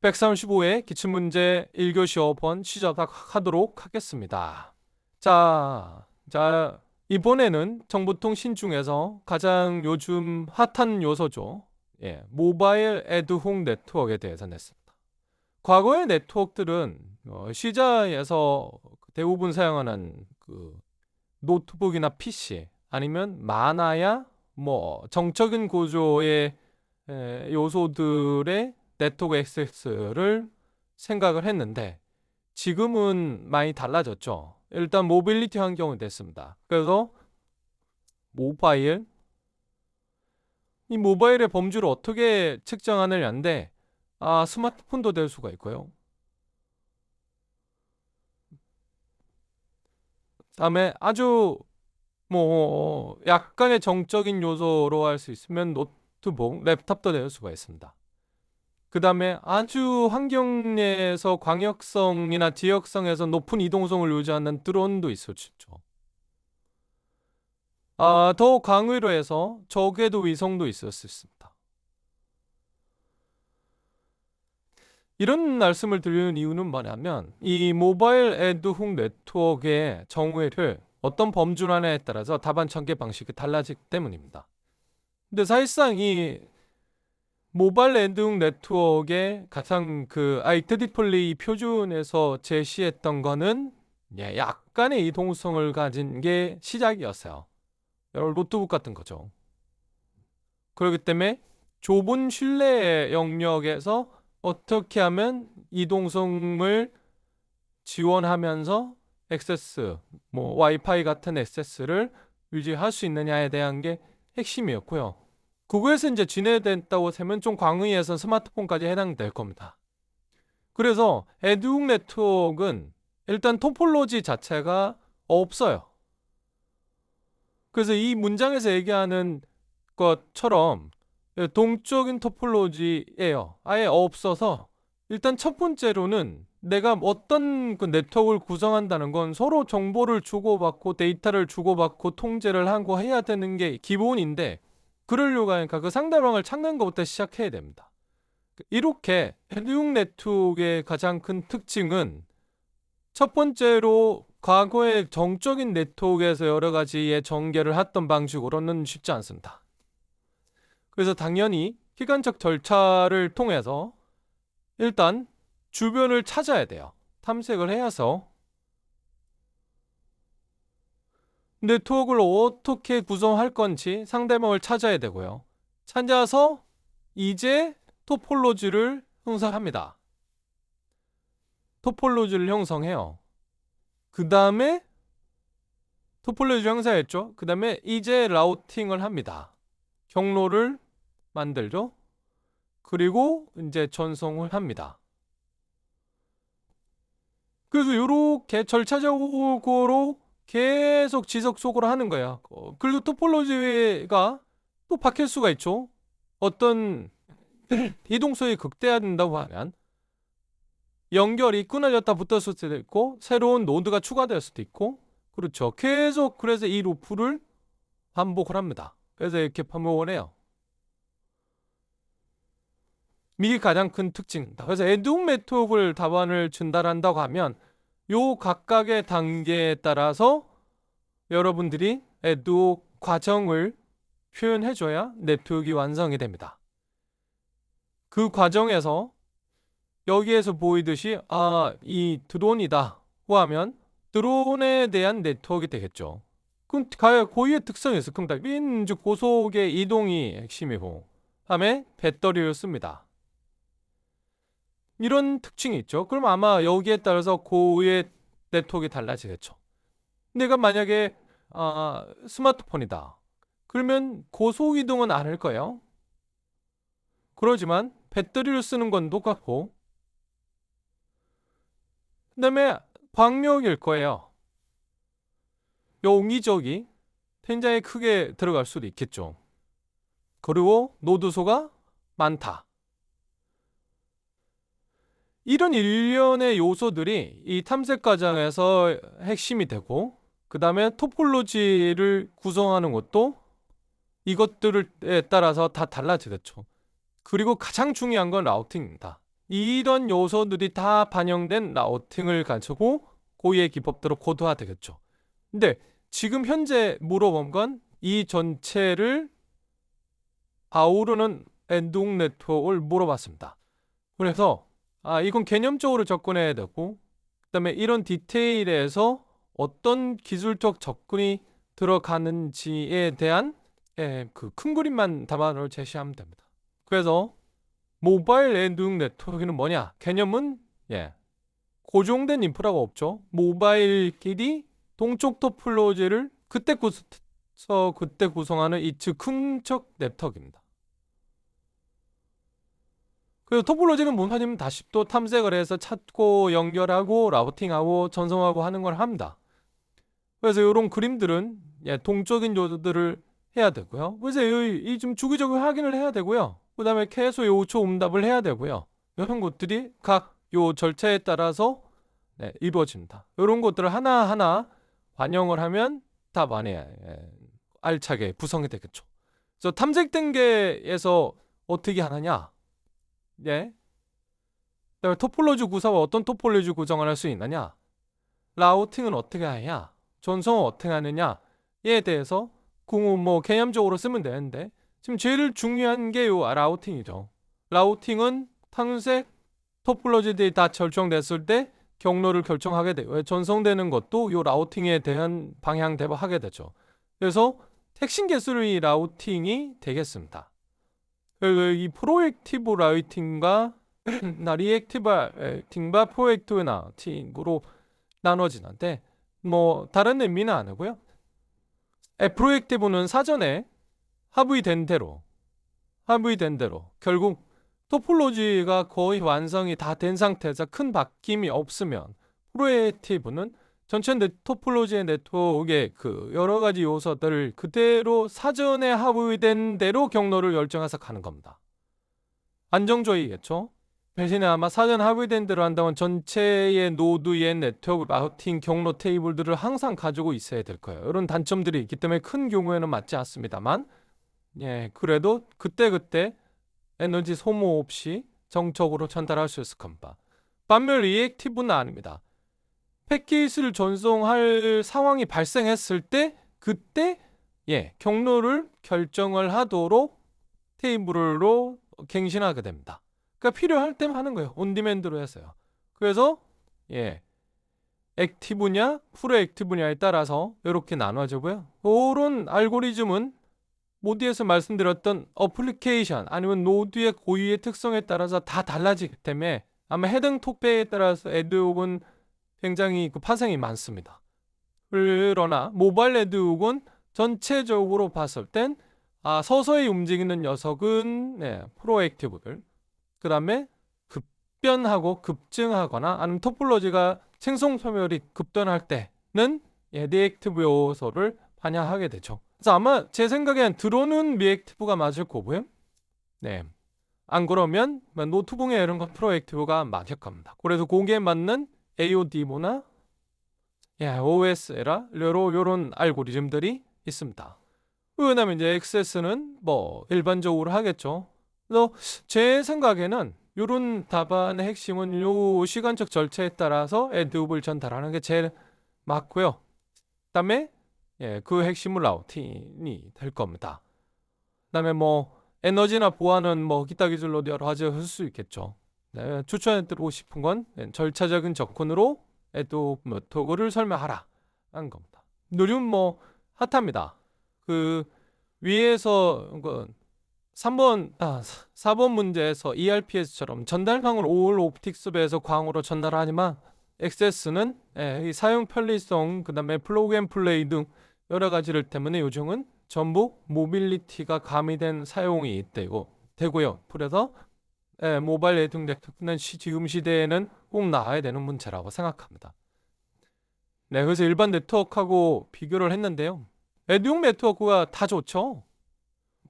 135회 기출문제 1교시 5번 시작하도록 하겠습니다. 자, 자, 이번에는 정보통신 중에서 가장 요즘 핫한 요소죠. 예, 모바일 애드홍 네트워크에 대해서 냈습니다. 과거의 네트워크들은 어, 시자에서 대부분 사용하는 그 노트북이나 PC 아니면 많아야 뭐 정적인 구조의 에, 요소들의 네트워크 액세스를 생각을 했는데 지금은 많이 달라졌죠. 일단 모빌리티 환경이 됐습니다. 그래서 모바일 이 모바일의 범주를 어떻게 측정하느냐인데 아 스마트폰도 될 수가 있고요. 다음에 아주 뭐 약간의 정적인 요소로 할 수 있으면 노트북, 랩탑도 될 수가 있습니다. 그 다음에 아주 환경 내에서 광역성이나 지역성에서 높은 이동성을 유지하는 드론도 있을 수 있죠. 아, 더 강의로 해서 적외도 위성도 있을 수 있습니다. 이런 말씀을 드리는 이유는 뭐냐면 이 모바일 애드훅 네트워크의 정의를 어떤 범주라냐에 따라서 답안 전개 방식이 달라지기 때문입니다. 근데 사실상 이 모바일 랜딩 네트워크의 가장 그 IEEE 표준에서 제시했던 거는 예, 약간의 이동성을 가진 게 시작이었어요. 노트북 같은 거죠. 그렇기 때문에 좁은 실내 영역에서 어떻게 하면 이동성을 지원하면서 액세스, 뭐 와이파이 같은 액세스를 유지할 수 있느냐에 대한 게 핵심이었고요. 구글에서 이제 진행됐다고 세면 좀 광의에서 스마트폰까지 해당될 겁니다. 그래서 에듀욱 네트워크는 일단 토폴로지 자체가 없어요. 그래서 이 문장에서 얘기하는 것처럼 동적인 토폴로지예요. 아예 없어서 일단 첫 번째로는 내가 어떤 그 네트워크를 구성한다는 건 서로 정보를 주고받고 데이터를 주고받고 통제를 하고 해야 되는 게 기본인데 그러려고 하니까 그 상대방을 찾는 것부터 시작해야 됩니다. 이렇게 해륙 네트워크의 가장 큰 특징은 첫 번째로 과거의 정적인 네트워크에서 여러 가지의 전개를 했던 방식으로는 쉽지 않습니다. 그래서 당연히 기간적 절차를 통해서 일단 주변을 찾아야 돼요. 탐색을 해서 네트워크를 어떻게 구성할 건지 상대방을 찾아야 되고요. 찾아서 이제 토폴로지를 형성합니다. 토폴로지를 형성해요. 그 다음에 토폴로지 형성했죠. 그 다음에 이제 라우팅을 합니다. 경로를 만들죠. 그리고 이제 전송을 합니다. 그래서 이렇게 절차적으로 계속 지속적으로 하는 거야. 어, 그리고 토폴로지가 또 바뀔 수가 있죠. 어떤 이동성이 극대화된다고 하면 연결이 끊어졌다 붙었을 수도 있고 새로운 노드가 추가될 수도 있고 그렇죠. 계속 그래서 이 루프를 반복을 합니다. 그래서 이렇게 반복을 해요. 이게 가장 큰 특징입니다. 그래서 에듀 메톡을 답안을 전달한다고 하면 요 각각의 단계에 따라서 여러분들이 에듀 과정을 표현해줘야 네트워크가 완성이 됩니다. 그 과정에서 여기에서 보이듯이 아, 이 드론이다 하면 드론에 대한 네트워크가 되겠죠. 그럼 고유의 특성이 있을 겁니다. 즉 고속의 이동이 핵심이고 다음에 배터리를 씁니다. 이런 특징이 있죠. 그럼 아마 여기에 따라서 고의 네트워크가 달라지겠죠. 내가 만약에 아, 스마트폰이다. 그러면 고속 이동은 안할 거예요. 그러지만 배터리를 쓰는 건 똑같고 그 다음에 광역일 거예요. 용기적이 굉장히 크게 들어갈 수도 있겠죠. 그리고 노드소가 많다. 이런 일련의 요소들이 이 탐색 과정에서 핵심이 되고 그 다음에 토폴로지를 구성하는 것도 이것들에 따라서 다 달라지겠죠. 그리고 가장 중요한 건 라우팅입니다. 이런 요소들이 다 반영된 라우팅을 가지고 고유의 기법대로 코드화되겠죠. 근데 지금 현재 물어본 건 이 전체를 아우르는 엔동 네트워크를 물어봤습니다. 그래서 아 이건 개념적으로 접근해야 되고 그다음에 이런 디테일에서 어떤 기술적 접근이 들어가는지에 대한 예, 그큰 그림만 담아놓을 제시하면 됩니다. 그래서 모바일 엔딩 네트워크는 뭐냐? 개념은 예, 고정된 인프라가 없죠. 모바일끼리 동쪽 토플로지를 그때 구서 그때 구성하는 이츠 큰척 네트워크입니다. 그리고 토폴로지는 문파님 다시 또 탐색을 해서 찾고 연결하고 라우팅하고 전송하고 하는 걸 합니다. 그래서 이런 그림들은 예, 동적인 요소들을 해야 되고요. 그래서 이좀 주기적으로 확인을 해야 되고요. 그 다음에 계속 요초 응답을 해야 되고요. 이런 것들이 각 요 절차에 따라서 네, 이루어집니다. 이런 것들을 하나하나 반영을 하면 답안에 예, 알차게 구성이 되겠죠. 그래서 탐색 단계에서 어떻게 하느냐? 예. 토폴로지 구사와 어떤 토폴로지 구성을 할 수 있느냐? 라우팅은 어떻게 하냐? 전송은 어떻게 하느냐에 대해서 궁은 뭐 개념적으로 쓰면 되는데 지금 제일 중요한 게 요 라우팅이죠. 라우팅은 탐색 토폴로지들이 다 결정됐을 때 경로를 결정하게 돼요. 전송되는 것도 요 라우팅에 대한 방향 대박하게 되죠. 그래서 핵심 개수의 라우팅이 되겠습니다. 이 프로액티브 라우팅과 나 리액티브 라우팅과 프로액티브 라우팅으로 나눠지는데 뭐 다른 의미는 아니고요. 프로액티브는 사전에 합의된 대로 합의된 대로 결국 토폴로지가 거의 완성이 다 된 상태에서 큰 바뀜이 없으면 프로액티브는 전체 네, 토폴로지의 네트워크의 그 여러 가지 요소들을 그대로 사전에 합의된 대로 경로를 열정해서 가는 겁니다. 안정적이겠죠? 대신에 아마 사전 합의된 대로 한다면 전체의 노드의 네트워크 라우팅 경로 테이블들을 항상 가지고 있어야 될 거예요. 이런 단점들이 있기 때문에 큰 경우에는 맞지 않습니다만, 예, 그래도 그때그때 에너지 소모 없이 정적으로 전달할 수 있을 겁니다. 반면 리액티브는 아닙니다. 패킷을 전송할 상황이 발생했을 때 그때 예, 경로를 결정을 하도록 테이블로 갱신하게 됩니다. 그러니까 필요할 때만 하는 거예요. 온디맨드로 해서요. 그래서 예. 액티브냐, 프로 액티브냐에 따라서 이렇게 나눠지고요. 이런 알고리즘은 모드에서 말씀드렸던 어플리케이션 아니면 노드의 고유의 특성에 따라서 다 달라지기 때문에 아마 해당 톡배에 따라서 애드옥은 굉장히 그 파생이 많습니다. 그러나 모바일 애드옥은 전체적으로 봤을 땐 아, 서서히 움직이는 녀석은 네, 프로액티브들 그 다음에 급변하고 급증하거나 아니면 토폴로지가 생성 소멸이 급변할 때는 예, 리액티브 요소를 반영하게 되죠. 그래서 아마 제 생각엔 드론은 리액티브가 맞을 거고요. 네. 안 그러면 노트북에 이런 건 프로액티브가 맞을 겁니다. 그래서 거기에 맞는 AOD모나 예, OS라 여러 요런 알고리즘들이 있습니다. 왜냐면 이제 XS는 뭐 일반적으로 하겠죠. 그래서 제 생각에는 요런 답안의 핵심은 요 시간적 절차에 따라서 애드옵을 전달하는 게 제일 맞고요. 그다음에 예, 그 핵심은 라우팅이 될 겁니다. 그다음에 뭐 에너지나 보안은 뭐 기타 기술로 여러 가지 할 수 있겠죠. 네, 추천해드리고 싶은 건 절차적인 접근으로 애도 메토그를 설명하라 한 겁니다. 누림 뭐 핫합니다. 그 위에서 그 3번 아 4번 문제에서 ERPS처럼 전달망을 올 옵틱스 배에서 광으로 전달하지만 XS는 예, 사용 편리성 그 다음에 플로그 앤 플레이 등 여러 가지를 때문에 요즘은 전부 모빌리티가 가미된 사용이 되고 되고요. 그래서 예, 모바일 네트워크는 시, 지금 시대에는 꼭 나와야 되는 문제라고 생각합니다. 네, 그래서 일반 네트워크하고 비교를 했는데요. 애동 네트워크가 다 좋죠.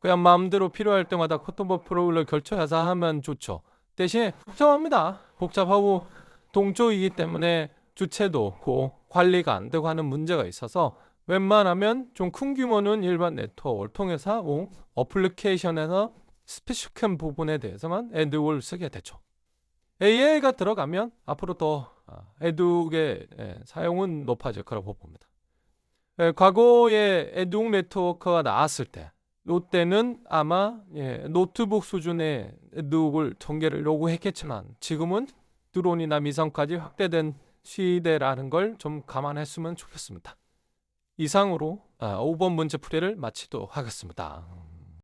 그냥 마음대로 필요할 때마다 커튼버 프로그램을 결쳐서 하면 좋죠. 대신에 복잡합니다. 복잡하고 동쪽이기 때문에 주체도 없고 관리가 안 되고 하는 문제가 있어서 웬만하면 좀 큰 규모는 일반 네트워크를 통해서 하고 어플리케이션에서 스페시fik한 부분에 대해서만 엔드를 쓰게 되죠. AI가 들어가면 앞으로 더 아, 에둑의 예, 사용은 높아질 거라고 봅니다. 예, 과거에 에둑 네트워크가 나왔을 때 이때는 아마 예, 노트북 수준의 에둑을 전개를 요구했겠지만 지금은 드론이나 미상까지 확대된 시대라는 걸 좀 감안했으면 좋겠습니다. 이상으로 아, 5번 문제 풀이를 마치도록 하겠습니다.